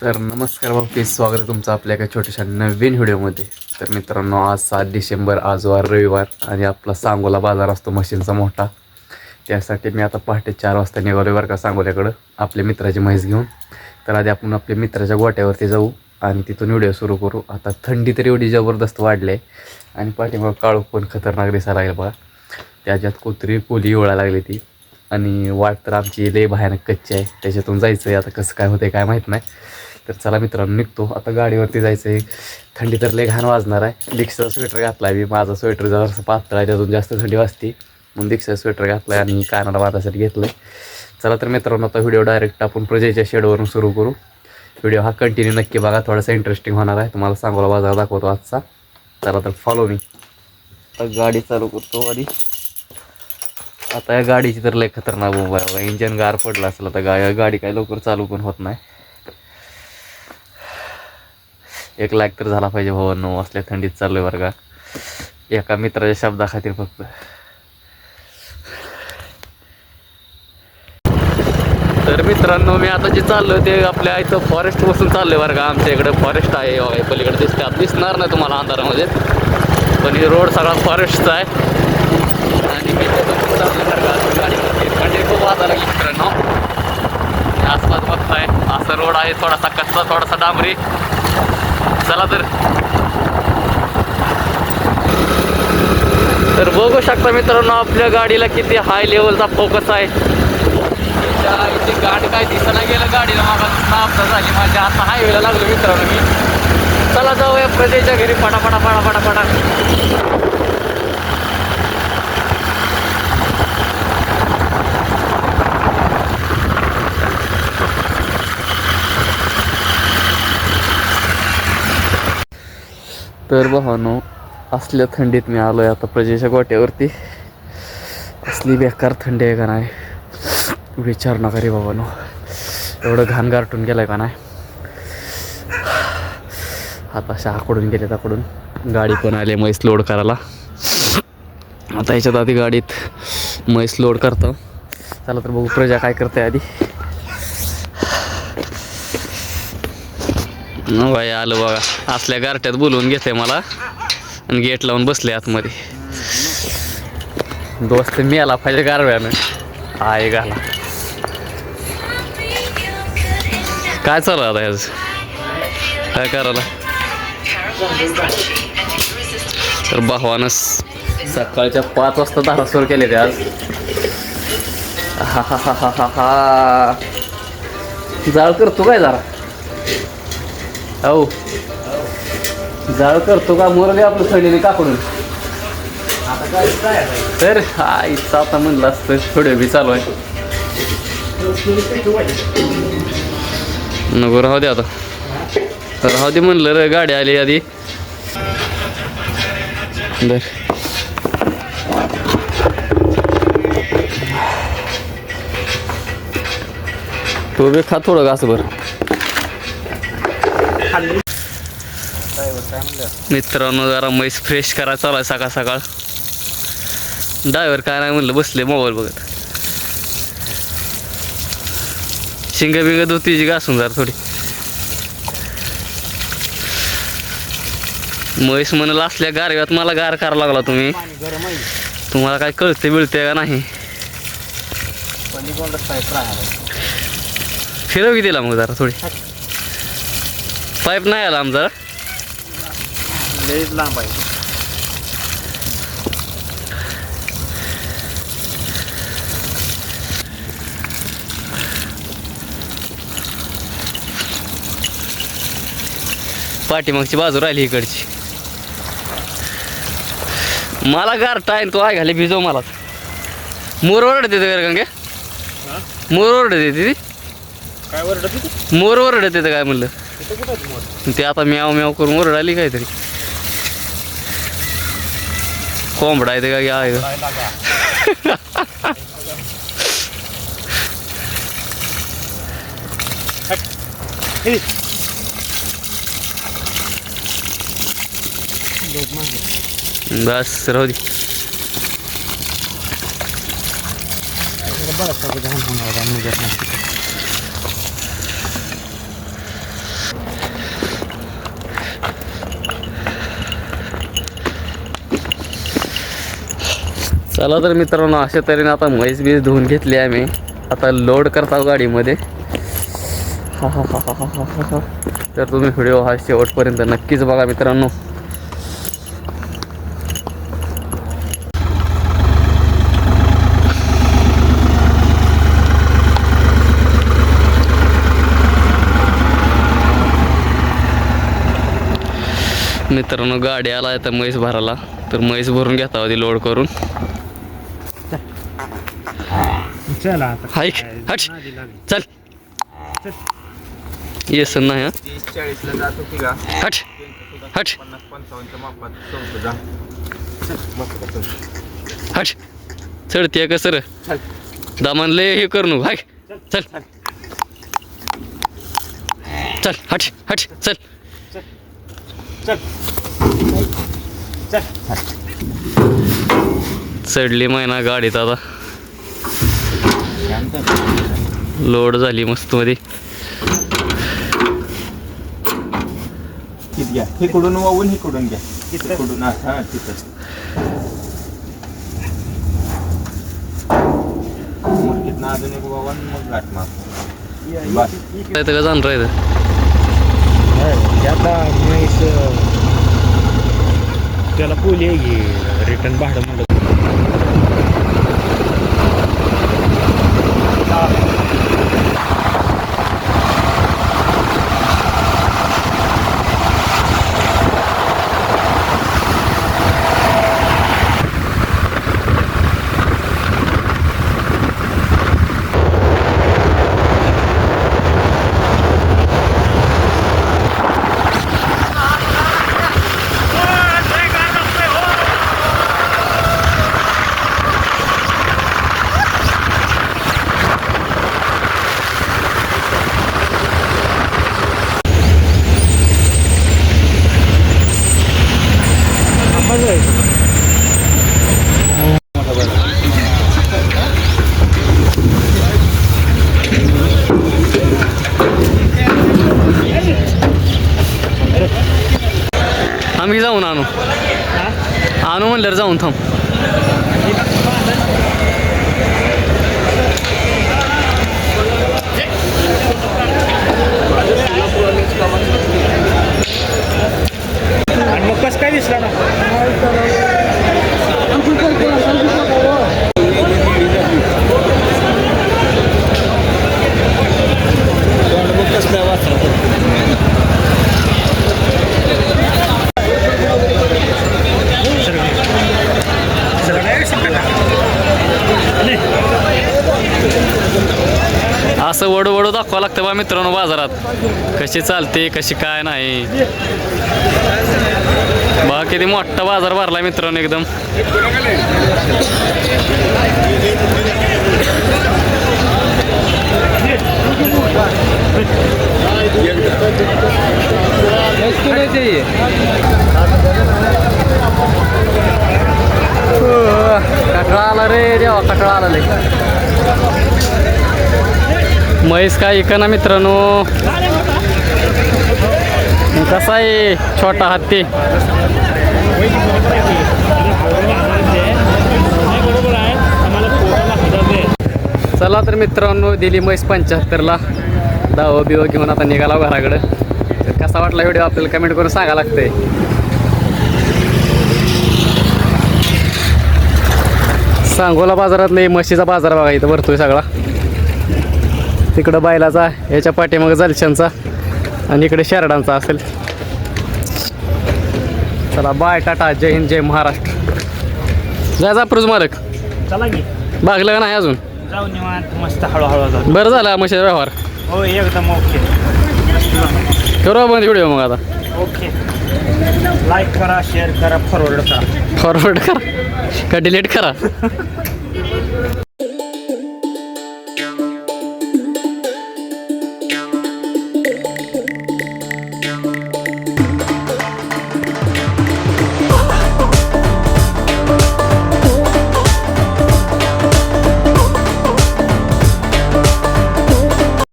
तर नमस्कार बाबतीत स्वागत आहे तुमचं आपल्या एका छोट्याशा नवीन व्हिडिओमध्ये. तर मित्रांनो आज सात डिसेंबर आज वार रविवार आणि आपला सांगोला बाजार असतो मशीनचा मोठा. त्यासाठी मी आता पहाटे चार वाजता निघालो बरं का सांगोल्याकडं आपल्या मित्राची म्हैस घेऊन. तर आधी आपण आपल्या मित्राच्या गोट्यावरती जाऊ आणि तिथून व्हिडिओ सुरू करू. आता थंडी तर एवढी जबरदस्त वाढली आहे आणि पाठीमागं काळू पण खतरनाक दिसायला लागलं बघा. त्याच्यात कुत्री कोली ओळा लागली ती आणि वाट तर आमची लय भयानक कच्ची आहे. त्याच्यातून जायचं आहे आता कसं काय होतं काय माहीत नाही. तर चला मित्रांनो निघतो. आता गाडीवरती जायचं आहे थंडी तर लय घाण वाजणार आहे. दीक्षाचा स्वेटर घातला आहे मी. माझा स्वेटर जरासं पातळ आहे त्यातून जास्त थंडी वाजते. म्हणून दीक्षाचा स्वेटर घातला आहे आणि कानाला बांधासाठी घेतलं आहे चला तर मित्रांनो आता व्हिडिओ डायरेक्ट आपण प्रजेच्या शेडवरून सुरू करू. व्हिडिओ हा कंटिन्यू नक्की बघा. थोडासा इंटरेस्टिंग होणार आहे. तुम्हाला सांगोला बाजार दाखवतो आजचा. चला तर फॉलो मी आता गाडी चालू करतो आधी. आता या गाडीची तर लय खतरनाक बोंब आहे. इंजन गार पडलं असेल आता. गा गाडी काय लवकर चालू पण होत नाही. एक लाईक तर झाला पाहिजे भावांनो नऊ असल्या थंडीत चाललोय बरं का. एका मित्राच्या शब्दाखातीर फक्त. तर मित्रांनो मी आता जे चाललो ते आपल्या इथं फॉरेस्ट बसून चाललोय बरं का. आमच्या इकडे फॉरेस्ट आहे. पलीकडे दिसते दिसणार नाही तुम्हाला अंधारामध्ये. पण हे रोड सगळा फॉरेस्टचा आहे. आणि मी थंडी खूप वाजायला लागली मित्रांनो. आसपास बघताय. असा रोड आहे थोडासा कच्चा थोडासा डांबरी. चला तर. तर बघू शकता मित्रांनो आपल्या गाडीला किती हाय लेवलचा फोकस आहे. त्या इथे गाडी काय दिसायला गेलं गाडीला मागा अपघात झाली. माझ्या आता हायवेला लागलो मित्रांनो मी. चला जाऊया प्रदेशच्या घरी. पटा पटा फटा तर भावानो असल्या थंडीत मी आलो आहे आता प्रजेच्या गोट्यावरती. असली बेकार थंडी आहे का नाही? विचार नका रे बाबानो एवढं घाण गारटून गेलंय का नाही? आता अशा आकडून गेले आकडून. गाडी पण आली म्हैस लोड करायला. आता याच्यात आधी गाडीत म्हैस लोड करतो. चला तर बघू प्रजा काय करते आधी. बाई आलं बघा. असल्या गारट्यात बोलवून घेते मला. आणि गेट लावून बसले आतमध्ये. दोस्त मेला पाहिजे गारव्यानं. आहे घाला. काय चालू आता ह्याच? काय करायला? तर भावानं सकाळच्या पाच वाजता दहा सुरू केले ते आज. हा हा हा हा हा हा. जाळ करतो काय जरा? हो जाळ करतो का? मोर आपलं थंडीने काकडून. तर इथं आता म्हणलं असतं थोडं बी चालू आहे. नको राहू दे आता. राहू दे म्हणलं रे गाडी आली आधी. बर तो बी खा थोडं घास बर मित्रांनो जरा म्हैस फ्रेश करा चालू आहे सकाळ सकाळ. ड्रायव्हर काय नाही म्हणलं बसले मोबाईल बघत. शिंग बिंग धुतीची घासून जरा थोडी. म्हैस म्हणलं असल्या गारव्यात मला गार करावं लागला तुम्ही. तुम्हाला काय कळते बिळते का नाही? फिरव की दिला मग जरा थोडी. पाईप नाही आला आमचा. लांब आहे. पाठीमागची बाजू राहिली इकडची. मला गार टाईम तो आहे घाली भिजव मला. मोर ओरडत का गंगे? मोर ओरडत ती. काय वरडत होती? मोर ओरडत काय म्हणलं? ते आता म्याव म्याव करून ओरडाली काहीतरी. कोंबडा येते का घ्या काय बस राहू दे. बरं चला तर मित्रांनो अशा तऱ्हेने आता म्हैस बीस धुवून घेतली आम्ही. आता लोड करता गाडीमध्ये. तर तुम्ही व्हिडिओ हा शेवटपर्यंत नक्कीच बघा मित्रांनो. मित्रांनो गाडी आला आहे तर म्हैस भरायला. तर म्हैस भरून घेता होती लोड करून. चला आता हाईक हट. चल. येस नाही हा. तीस चाळीसला जातो की का? हट. हट. पन्नास पंचावन्नच्या मापात चौथं जा. मस्त हट चढते का सर दामानले हे करू नको हाय. चल. चल. हट. हट. चल. चल. चल. चढली महिना गाडीत आता. लोड झाली मस्त मध्ये. घ्या. इकडून वाहून इकडून घ्या. इकडून हा हा, तिथं. अजून एक वाहून मग गाठ मार का जाणार आहे आता त्याला पोली आहे रिटर्न भाडं म्हणलं मी जाऊन आणू. आणू म्हणल्यावर जाऊन थांब. आणि मग कसं काय दिसला ना असं वडू वडू लागतं बा मित्रांनो बाजारात. कशी चालते कशी काय नाही. बा किती मोठा बाजार भरला मित्रांनो एकदम कटळा आला रे देवा कटळा आला लय म्हैस काय ना मित्रांनो. कसा आहे छोटा हत्ती? चला तर मित्रांनो दिली म्हैस पंच्याहत्तरला. दाव बिव घेऊन आता निघाला घराकडं. तर कसा वाटला व्हिडिओ आपल्याला कमेंट करून सांगा लागतंय. सांगोला बाजारातले म्हशीचा बाजार बघा इथं भरतोय सगळा. तिकडं बैलाचा याच्या पाठीमागं जलशांचा आणि इकडे शेरडांचा असेल. चला बाय टाटा जय हिंद जय महाराष्ट्र. जायचा प्रूज मालक. चला की. भागलं का नाही अजून? जाऊ निवांत मस्त हळूहळू जाऊ. बरं झालं म्हशीचा व्यवहार. हो एकदम ओके. करू आपण व्हिडिओ मग आता. ओके. लाईक करा शेअर करा फॉरवर्ड करा. फॉरवर्ड करा. का डिलीट करा?